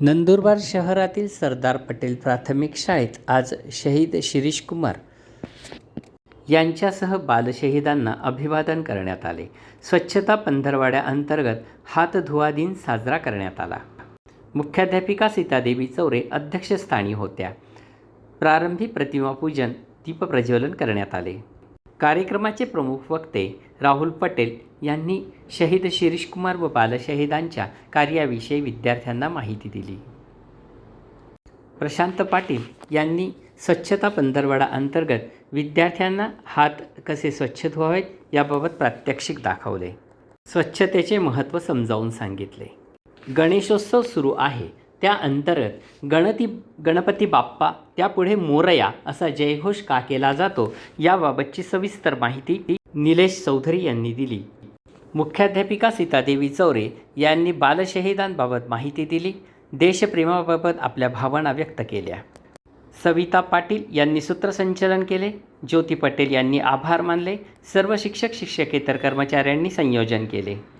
नंदुरबार शहरातील सरदार पटेल प्राथमिक शाळेत आज शहीद शिरीष कुमार यांच्यासह बालशहीदांना अभिवादन करण्यात आले. स्वच्छता पंधरवाड्याअंतर्गत हात धुवा दिन साजरा करण्यात आला. मुख्याध्यापिका सीतादेवी चौरे अध्यक्षस्थानी होत्या. प्रारंभी प्रतिमापूजन दीपप्रज्वलन करण्यात आले. कार्यक्रमाचे प्रमुख वक्ते राहुल पटेल यांनी शहीद शिरीषकुमार व बालशहीदांच्या कार्याविषयी विद्यार्थ्यांना माहिती दिली. प्रशांत पाटील यांनी स्वच्छता पंधरवडा अंतर्गत विद्यार्थ्यांना हात कसे स्वच्छ धुवावेत याबाबत प्रात्यक्षिक दाखवले. स्वच्छतेचे महत्त्व समजावून सांगितले. गणेशोत्सव सुरू आहे. त्या अंतर्गत गणती गणपती बाप्पा त्यापुढे मोरया असा जयघोष का केला जातो याबाबतची सविस्तर माहिती निलेश चौधरी यांनी दिली. मुख्याध्यापिका सीतादेवी चौरे यांनी बालशहिदांबाबत माहिती दिली. देशप्रेमाबाबत आपल्या भावना व्यक्त केल्या. सविता पाटील यांनी सूत्रसंचलन केले. ज्योती पटेल यांनी आभार मानले. सर्व शिक्षक शिक्षकेतर कर्मचाऱ्यांनी संयोजन केले.